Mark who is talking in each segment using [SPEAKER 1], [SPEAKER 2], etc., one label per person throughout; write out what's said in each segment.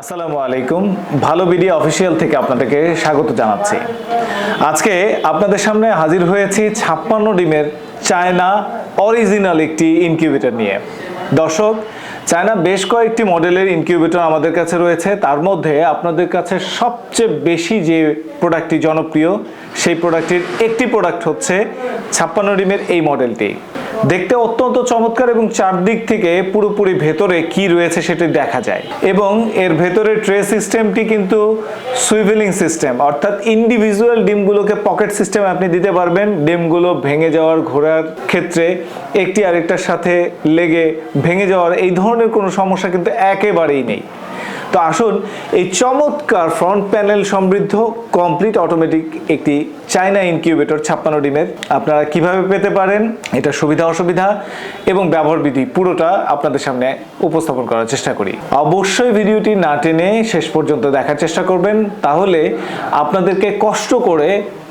[SPEAKER 1] আসসালামু আলাইকুম। ভালো বিডি অফিসিয়াল থেকে আপনাদেরকে স্বাগত জানাচ্ছি। আজকে আপনাদের সামনে হাজির হয়েছি ছাপ্পান্ন ডিমের চায়না অরিজিনাল একটি ইনকিউবেটর নিয়ে। দর্শক, চায়না বেশ কয়েকটি মডেলের ইনকিউবেটর আমাদের কাছে রয়েছে। তার মধ্যে আপনাদের কাছে সবচেয়ে বেশি যে প্রোডাক্টটি জনপ্রিয়, সেই প্রোডাক্টটির একটি প্রোডাক্ট হচ্ছে ছাপ্পান্ন ডিমের এই মডেলটি। দেখতে অত্যন্ত চমৎকার এবং চারদিক থেকে পুরোপুরি ভেতরে কি রয়েছে সেটি দেখা যায়। এবং এর ভেতরে ট্রে সিস্টেমটি কিন্তু সুইভেলিং সিস্টেম, অর্থাৎ ইন্ডিভিজুয়াল ডিমগুলোকে পকেট সিস্টেমে আপনি দিতে পারবেন। ডিমগুলো ভেঙে যাওয়ার ঘোরার ক্ষেত্রে একটি আরেকটার সাথে লেগে ভেঙে যাওয়ার এই ধরনের কোনো সমস্যা কিন্তু একেবারেই নেই। তো আসুন, এই চমৎকার ফ্রন্ট প্যানেল সমৃদ্ধ কমপ্লিট অটোমেটিক একটি চায়না ইনকিউবেটর ছাপ্পান্ন ডিমের। আপনারা কীভাবে পেতে পারেন? এটা সুবিধা, অসুবিধা? এবং ব্যবহার বিধি পুরোটা আপনাদের সামনে উপস্থাপন করার চেষ্টা করি। অবশ্যই ভিডিওটি না টেনে শেষ পর্যন্ত দেখার চেষ্টা করবেন, তাহলে আপনাদেরকে কষ্ট করে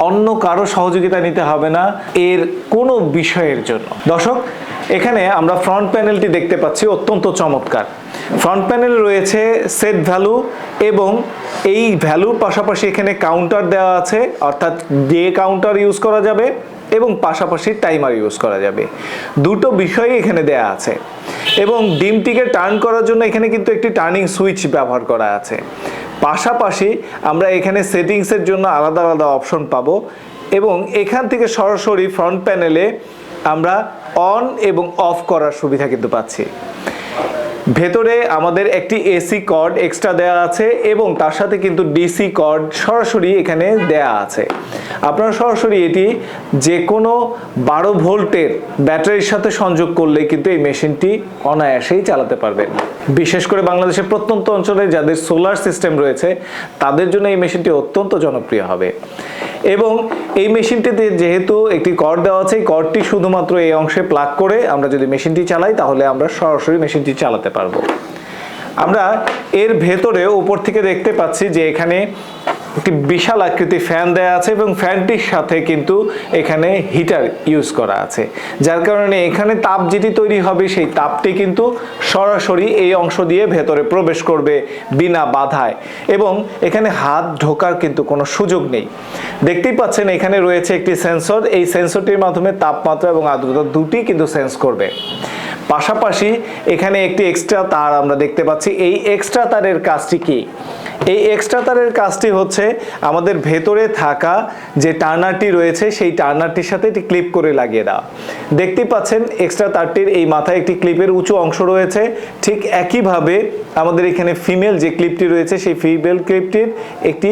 [SPEAKER 1] অন্য কারও সহযোগিতা নিতে হবে না এর কোনো বিষয়ের জন্য। দর্শক এখানে আমরা ফ্রন্ট প্যানেলটি দেখতে পাচ্ছি, অত্যন্ত চমৎকার। ফ্রন্ট প্যানেল রয়েছে সেট ভ্যালু এবং এই ভ্যালুর পাশাপাশি এখানে কাউন্টার দেওয়া আছে, অর্থাৎ ডে কাউন্টার ইউজ করা যাবে এবং পাশাপাশি টাইমার ইউজ করা যাবে। দুটো বিষয়ই এখানে দেয়া আছে এবং ডিমটিকে টার্ন করার জন্য এখানে কিন্তু একটি টার্নিং সুইচ ব্যবহার করা আছে। পাশাপাশি আমরা এখানে সেটিংসের জন্য আলাদা আলাদা অপশন পাবো এবং এখান থেকে সরাসরি ফ্রন্ট প্যানেলে আমরা অন এবং অফ করার সুবিধা কিন্তু পাচ্ছি। ভেতরে আমাদের একটি এসি কর্ড এক্সট্রা দেওয়া আছে এবং তার সাথে কিন্তু ডিসি কর্ড সরাসরি এখানে দেয়া আছে। আপনারা সরাসরি এটি যে কোনো বারো ভোল্টের ব্যাটারির সাথে সংযোগ করলে কিন্তু এই মেশিনটি অনায়াসেই চালাতে পারবেন। বিশেষ করে বাংলাদেশের প্রত্যন্ত অঞ্চলে যাদের সোলার সিস্টেম রয়েছে, তাদের জন্য এই মেশিনটি অত্যন্ত জনপ্রিয় হবে। এবং এই মেশিনটিতে যেহেতু একটি কর দেওয়া আছে, এই করটি শুধুমাত্র এই অংশে প্লাগ করে আমরা যদি মেশিনটি চালাই, তাহলে আমরা সরাসরি মেশিনটি চালাতে পারব। আমরা এর ভেতরে, উপর থেকে দেখতে পাচ্ছি যে এখানে একটি বিশাল আকৃতি ফ্যান দেওয়া আছে এবং ফ্যানটির সাথে কিন্তু এখানে হিটার ইউজ করা আছে। যার কারণে এখানে তাপ যেটি তৈরি হবে, সেই তাপটি কিন্তু সরাসরি এই অংশ দিয়ে ভেতরে প্রবেশ করবে বিনা বাধায়। এবং এখানে হাত ঢোকার কিন্তু কোনো সুযোগ নেই। দেখতেই পাচ্ছেন এখানে রয়েছে একটি সেন্সর এই সেন্সরটির মাধ্যমে তাপমাত্রা এবং আর্দ্রতা দুটি কিন্তু সেন্স করবে। পাশাপাশি এখানে একটি এক্সট্রা তার আমরা দেখতে পাচ্ছি। এই এক্সট্রা তারের কাজটি কি? এই এক্সট্রা তারের কাজটি হচ্ছে আমাদের ভেতরে থাকা যে টার্নারটি রয়েছে, সেই টার্নারটির সাথে এটি ক্লিপ করে লাগিয়ে দেওয়া। দেখতেই পাচ্ছেন এক্সট্রা তারটির এই মাথায় একটি ক্লিপের উঁচু অংশ রয়েছে। ঠিক একইভাবে আমাদের এখানে ফিমেল যে ক্লিপটি রয়েছে, সেই ফিমেল ক্লিপটির একটি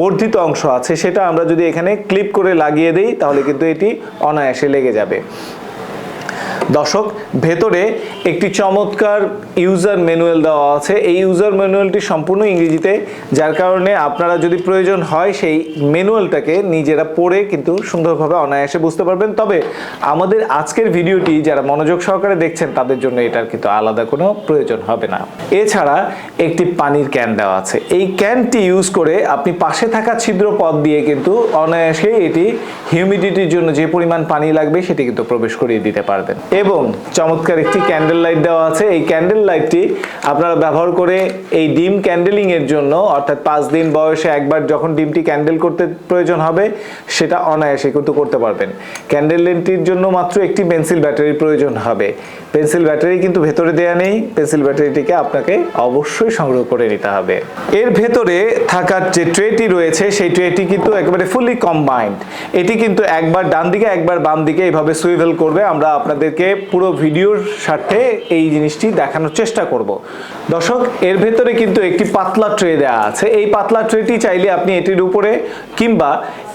[SPEAKER 1] বর্ধিত অংশ আছে। সেটা আমরা যদি এখানে ক্লিপ করে লাগিয়ে দিই, তাহলে কিন্তু এটি অনায়াসে লেগে যাবে। দর্শক, ভেতরে একটি চমৎকার ইউজার ম্যানুয়াল দেওয়া আছে। এই ইউজার ম্যানুয়ালটি সম্পূর্ণ ইংরেজিতে, যার কারণে আপনারা যদি প্রয়োজন হয়, সেই ম্যানুয়ালটাকে নিজেরা পড়ে কিন্তু সুন্দরভাবে অনায়াসে বুঝতে পারবেন। তবে আমাদের আজকের ভিডিওটি যারা মনোযোগ সহকারে দেখছেন, তাদের জন্য এটার কিন্তু আলাদা কোনো প্রয়োজন হবে না। এছাড়া একটি পানির ক্যান দেওয়া আছে। এই ক্যানটি ইউজ করে আপনি পাশে থাকা ছিদ্র পথ দিয়ে কিন্তু অনায়াসে এটি হিউমিডিটির জন্য যে পরিমাণ পানি লাগবে, সেটি কিন্তু প্রবেশ করিয়ে দিতে পারবেন। এবং চমৎকার একটি ক্যান্ডেল লাইট দেওয়া আছে। এই ক্যান্ডেল লাইটটি আপনারা ব্যবহার করে এই ডিম ক্যান্ডেলিং এর জন্য, অর্থাৎ পাঁচ দিন বয়সে একবার যখন ডিমটি ক্যান্ডেল করতে প্রয়োজন হবে, সেটা অনায়াসে কিন্তু করতে পারবেন। ক্যান্ডেল লেন্টটির জন্য মাত্র একটি পেন্সিল ব্যাটারির প্রয়োজন হবে। পেন্সিল ব্যাটারি কিন্তু ভেতরে দেয়া নেই। পেন্সিল ব্যাটারিটিকে আপনাকে অবশ্যই সংগ্রহ করে নিতে হবে। এর ভেতরে থাকার যে ট্রেটি রয়েছে, সেই ট্রেটি কিন্তু একেবারে ফুলি কম্বাইন্ড এটি কিন্তু একবার ডান দিকে, একবার বাম দিকে এইভাবে সুইভেল করবে। আমরা আপনাদেরকে পুরো ভিডিওর সাথে এই জিনিসটি দেখানোর চেষ্টা করব। দর্শক, এর ভেতরে কিন্তু একটি পাতলা ট্রে দেওয়া আছে। এই পাতলা ট্রেটি চাইলে আপনি এটির উপরে কিংবা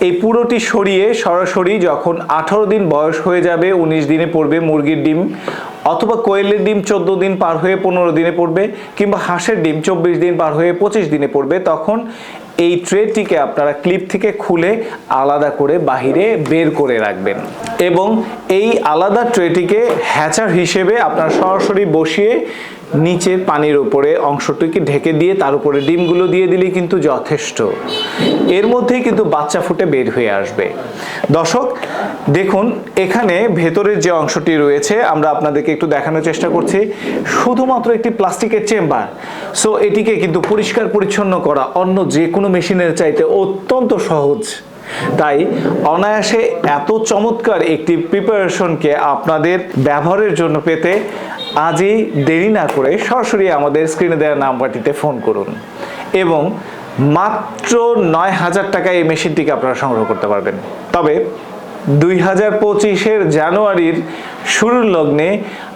[SPEAKER 1] এই পুরোটি সরিয়ে সরাসরি যখন আঠারো দিন বয়স হয়ে যাবে, উনিশ দিনে পড়বে মুরগির ডিম, অথবা কোয়েলের ডিম চোদ্দ দিন পার হয়ে পনেরো দিনে পড়বে, কিংবা হাঁসের ডিম চব্বিশ দিন পার হয়ে পঁচিশ দিনে পড়বে, তখন এই ট্রেটিকে আপনারা ক্লিপ থেকে খুলে আলাদা করে বাহিরে বের করে রাখবেন। এবং এই আলাদা ট্রেটিকে হ্যাচার হিসেবে আপনারা সরাসরি বসিয়ে নিচে পানির উপরে অংশটিকে ঢেকে দিয়ে তার উপরে ডিমগুলো দিয়ে দিলেই কিন্তু যথেষ্ট। এর মধ্যেই কিন্তু বাচ্চা ফুটে বের হয়ে আসবে। দর্শক, দেখুন, এখানে ভেতরের যে অংশটি রয়েছে, আমরা আপনাদেরকে একটু দেখানোর চেষ্টা করছি। শুধুমাত্র একটি প্লাস্টিকের চেম্বার। সো এটিকে কিন্তু পরিষ্কার পরিচ্ছন্ন করা অন্য যে কোনো মেশিনের চাইতে অত্যন্ত সহজ তাই অনায়াসে এত চমৎকার একটি প্রিপারেশনকে আপনাদের ব্যবহারের জন্য পেতে আজই দেরি না করে সরাসরি আমাদের স্ক্রিনে দেওয়া নাম্বারটিতে ফোন করুন। এবং মাত্র নয় হাজার টাকায় এই মেশিনটিকে আপনারা সংগ্রহ করতে পারবেন। তবে দুই হাজার পঁচিশের জানুয়ারির শুরুর লগ্নে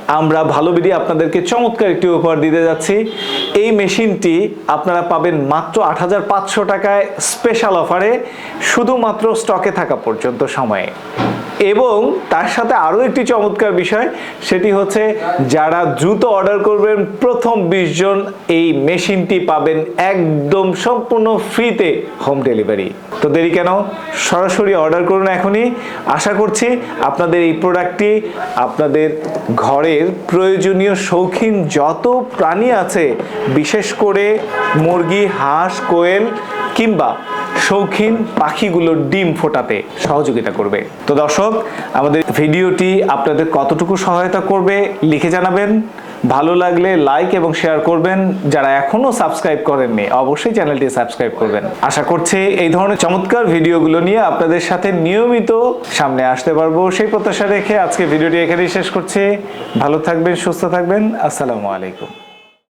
[SPEAKER 1] আমরা ভালো বিধি আপনাদেরকে চমৎকার একটি উপহার দিতে যাচ্ছি। এই মেশিনটি আপনারা পাবেন মাত্র আট হাজার পাঁচশো টাকায় স্পেশাল অফারে শুধুমাত্র স্টকে থাকা পর্যন্ত সময়ে। এবং তার সাথে আরও একটি চমৎকার বিষয়, সেটি হচ্ছে যারা দ্রুত অর্ডার করবেন, প্রথম বিশ জন এই মেশিনটি পাবেন একদম সম্পূর্ণ ফ্রিতে হোম ডেলিভারি। তো দেরি কেন? সরাসরি অর্ডার করুন এখনই। আশা করছি আপনাদের এই প্রোডাক্টটি আপনাদের ঘরের প্রয়োজনীয় শৌখিন যত প্রাণী আছে, বিশেষ করে মুরগি, হাঁস, কোয়েল কিংবা শৌখিন পাখিগুলোর ডিম ফোটাতে সহযোগিতা করবে। তো দর্শক, আমাদের ভিডিওটি আপনাদের কতটুকু সহায়তা করবে লিখে জানাবেন। ভালো লাগলে লাইক এবং শেয়ার করবেন। যারা এখনও সাবস্ক্রাইব করেননি, অবশ্যই চ্যানেলটি সাবস্ক্রাইব করবেন। আশা করছি এই ধরনের চমৎকার ভিডিওগুলো নিয়ে আপনাদের সাথে নিয়মিত সামনে আসতে পারব। সেই প্রত্যাশা রেখে আজকে ভিডিওটি এখানেই শেষ করছি। ভালো থাকবেন, সুস্থ থাকবেন। আসসালামু আলাইকুম।